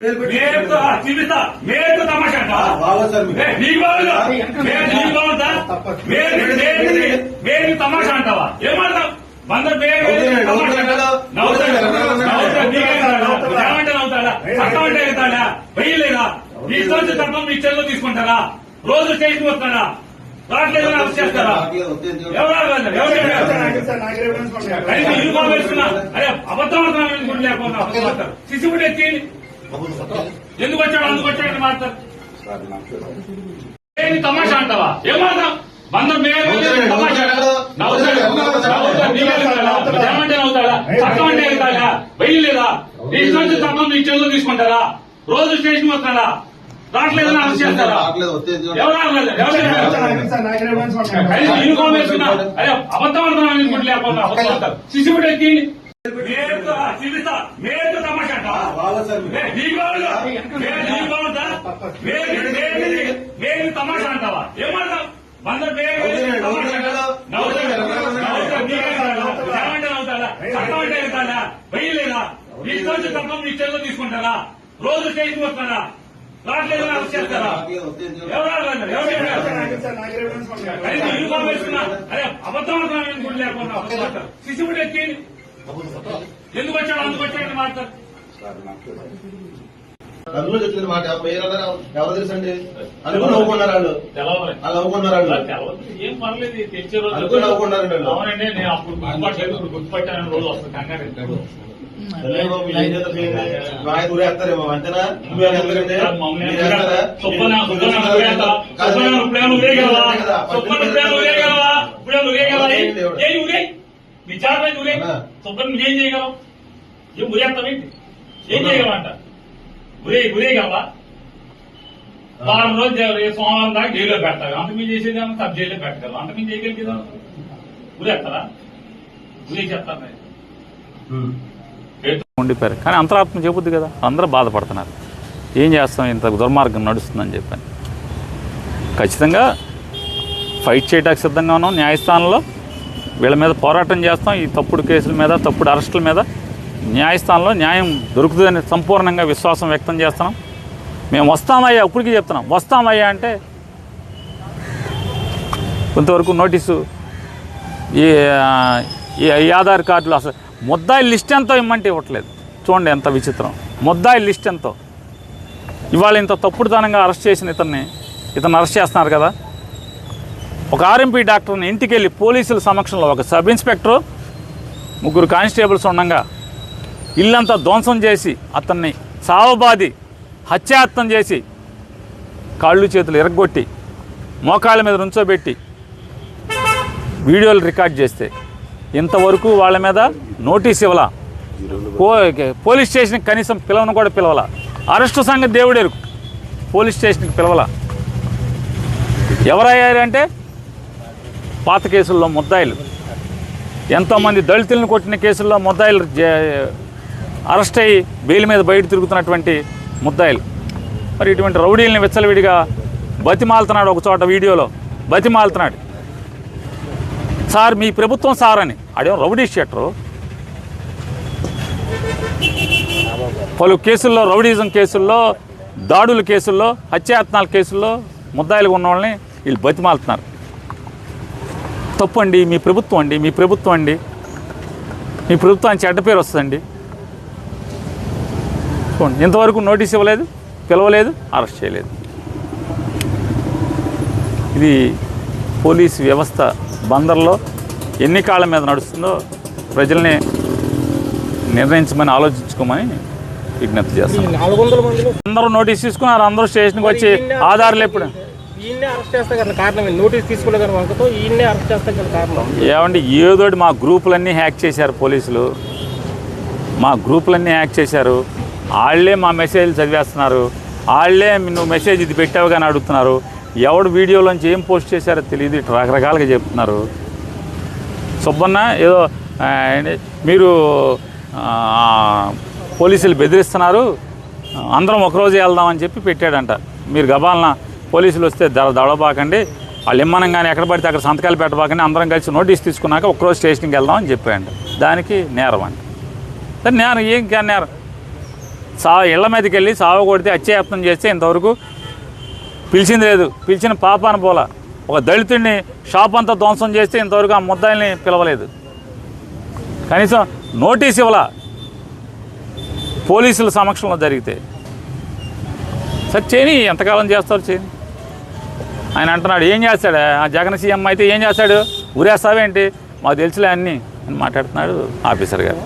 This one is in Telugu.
మేరకు చూపిస్తా మేరకు తమాషా అంట. బాగా సార్ మీకు. ఏ, నీకు బాగుందా నీకు బాగుందా మేరకు తమాషా అంటావా? ఏమంటావు? వంద పేరు? ఏమంటే చట్టం అంటే వెయ్యలేదా మీ చెల్లో తీసుకుంటారా? రోజు స్టేషన్ వస్తాడా? అరెస్ట్ చేస్తారా? ఎవరు యూనిఫామ్ వేసుకున్నా. అరే అబద్ధం ఎందుకు లేకుండా? ఎత్తి ఎందుకు వచ్చాడు? అందుకు వచ్చాడని మాట్లాడు? తమాషా అంటావా? ఏం బంధం తమాషా. ఏమంటే నవ్వుతాడా. చట్టం అంటే వెళ్తాడా? వెయ్యలేదా నీ నుంచి చట్టం నీ చెల్లు తీసుకుంటారా? రోజు స్టేషన్ వస్తాడా? రావట్లేదని అరెస్ట్ చేస్తారా? ఎవరు యూనిఫామ్ వేసుకున్నా అరే అబద్ధం అనుకుంటే ఎత్తి మేరకు చూపిస్తా మేరకు తమాషా నీకు నీకు మేలు తమాషా అంటావా? ఏమంటావు? వంద. నీకే అంటే వెళ్తాడా? వెయ్యలేదా? సొంత చట్టం నీ చెల్లో తీసుకుంటారా? రోజు స్టేషన్ వస్తారా? రావట్లేదని అరెస్ట్ చేస్తారా? ఎవరు యూనిఫామ్ వేసుకున్నా. అరే అబద్ధం లేకుండా. ఆడతారు సిసిబుడ్ ఎత్తి ఎందుకు వచ్చాడు? అందుకు వచ్చాడని మాట్లాడు. అందులో చెప్తున్న మాట మీరందరూ ఎవరు తెలుసండి? అనుకుని నవ్వుకున్నారు వాళ్ళు. నవ్వుకున్నారు వాళ్ళు. ఏం పర్లేదు రోజు అనుకుని నవ్వుకున్నారండి వాళ్ళు. అవునండి నేను అప్పుడు గుర్తుపట్టలేదు. గుర్తుపట్టాను రోజు వస్తుంది కంగారు మీరు ఏం ఊరేస్తారేమో అంతేనా? నువ్వేం చేయగలవు? ఊరేస్తావేంటి ఏం చేయగలవంట? ఊరే ఊరేగలవా వారం రోజు సోమవారం దాకా జైల్లో పెడతారు. అంత మీరు చేసేది ఏమో సబ్ జైల్లో పెట్టగలరు అంత మీరు చేయగలిగేదా ఊరేస్తారా ఊరే చెప్తాను ఉండిపోయారు. కానీ అంతరాత్మ చెబుద్ది కదా. అందరూ బాధపడుతున్నారు. ఏం చేస్తాం? ఇంత దుర్మార్గం నడుస్తుందని చెప్పాను. ఖచ్చితంగా ఫైట్ చేయడానికి సిద్ధంగా ఉన్నాం. న్యాయస్థానంలో వీళ్ళ మీద పోరాటం చేస్తాం. ఈ తప్పుడు కేసుల మీద తప్పుడు అరెస్టుల మీద న్యాయస్థానంలో న్యాయం దొరుకుతుందని సంపూర్ణంగా విశ్వాసం వ్యక్తం చేస్తున్నాం. మేము వస్తామయ్యా ఇప్పటికీ చెప్తున్నాం. వస్తామయ్యా అంటే కొంతవరకు నోటీసు ఈ ఈ ఆధార్ కార్డులు అసలు ముద్దాయి లిస్ట్ ఎంతో ఇమ్మంటే ఇవ్వట్లేదు. చూడండి ఎంత విచిత్రం. ముద్దాయి లిస్ట్ ఎంతో. ఇవాళ ఇంత తప్పుడుతనంగా అరెస్ట్ చేసిన ఇతన్ని ఇతను అరెస్ట్ చేస్తున్నారు కదా. ఒక ఆర్ఎంపీ డాక్టర్ని ఇంటికి వెళ్ళి పోలీసుల సమక్షంలో ఒక సబ్ ఇన్స్పెక్టర్ ముగ్గురు కానిస్టేబుల్స్ ఉండగా ఇల్లంతా ధ్వంసం చేసి అతన్ని సావబాది హత్యాయత్నం చేసి కాళ్ళు చేతులు ఎరగొట్టి మోకాళ్ళ మీద నుంచోబెట్టి వీడియోలు రికార్డ్ చేస్తే ఇంతవరకు వాళ్ళ మీద నోటీస్ ఇవ్వలా? పో పోలీస్ స్టేషన్కి కనీసం పిలవను కూడా పిలవలా? అరెస్టు సంగతి దేవుడేరు పోలీస్ స్టేషన్కి పిలవలా? ఎవరయ్యారంటే పాత కేసుల్లో ముద్దాయిలు. ఎంతోమంది దళితులను కొట్టిన కేసుల్లో ముద్దాయిలు అరెస్ట్ అయ్యి బెయిల్ మీద బయట తిరుగుతున్నటువంటి ముద్దాయిలు. మరి ఇటువంటి రౌడీల్ని విచ్చలవిడిగా బతిమాలుతున్నాడు ఒక చోట వీడియోలో. బతిమాలుతున్నాడు. సార్ మీ ప్రభుత్వం సార్ అని. ఆడేమో రౌడీ షెట్టరు పలు కేసుల్లో రౌడీజం కేసుల్లో దాడుల కేసుల్లో హత్యాయత్నాల కేసుల్లో ముద్దాయిలు ఉన్న వాళ్ళని వీళ్ళు బతిమాలుతున్నారు. తప్పు అండి మీ ప్రభుత్వం అండి మీ ప్రభుత్వం అండి. మీ ప్రభుత్వానికి చెడ్డ పేరు వస్తుందండి. ఇంతవరకు నోటీస్ ఇవ్వలేదు పిలవలేదు అరెస్ట్ చేయలేదు. ఇది పోలీస్ వ్యవస్థ బందర్లో ఎన్ని కాళ్ళ మీద నడుస్తుందో ప్రజల్ని నిర్ణయించమని ఆలోచించుకోమని విజ్ఞప్తి చేస్తాం నాలుగు వందల మందిలో అందరూ నోటీస్ తీసుకున్నారు అందరూ స్టేషన్కి వచ్చి ఆధారాలు ఎప్పుడు? ఏమండి ఏదోటి మా గ్రూపులన్నీ హ్యాక్ చేశారు పోలీసులు. మా గ్రూపులన్నీ హ్యాక్ చేశారు. వాళ్ళే మా మెసేజ్లు చదివేస్తున్నారు. వాళ్ళే నువ్వు మెసేజ్ ఇది పెట్టావు కానీ అడుగుతున్నారు. ఎవడు వీడియోలోంచి ఏం పోస్ట్ చేశారో తెలియదు రకరకాలుగా చెప్తున్నారు. సుబ్బన్న ఏదో మీరు పోలీసులు బెదిరిస్తున్నారు. అందరం ఒకరోజు వెళ్దామని చెప్పి పెట్టాడంట. మీరు గబాలన పోలీసులు వస్తే దడ దడబాకండి వాళ్ళు ఇమ్మనంగానే ఎక్కడ పడితే అక్కడ సంతకాలు పెట్టబాకండి. అందరం కలిసి నోటీస్ తీసుకున్నాక ఒకరోజు స్టేషన్కి వెళ్దామని చెప్పాడు దానికి నేరం అండి సరే నేరం ఏం నేరం? సా ఇళ్ళ మీదకి వెళ్ళి సావ కొడితే అత్యయత్నం చేస్తే ఇంతవరకు పిలిచింది లేదు. పిలిచిన పాపాన పోల. ఒక దళితుడిని షాప్ అంతా ధ్వంసం చేస్తే ఇంతవరకు ఆ ముద్దాయిల్ని పిలవలేదు. కనీసం నోటీస్ ఇవ్వాల. పోలీసుల సమక్షంలో జరిగితే. సరే చేయని ఎంతకాలం చేస్తారు చేయని ఆయన అంటున్నాడు ఏం చేస్తాడు? ఆ జగన్ సీఎం అయితే ఏం చేస్తాడు? ఊరేస్తావేంటి? మాకు తెలుసులే అన్నీ అని మాట్లాడుతున్నాడు ఆఫీసర్ గారు.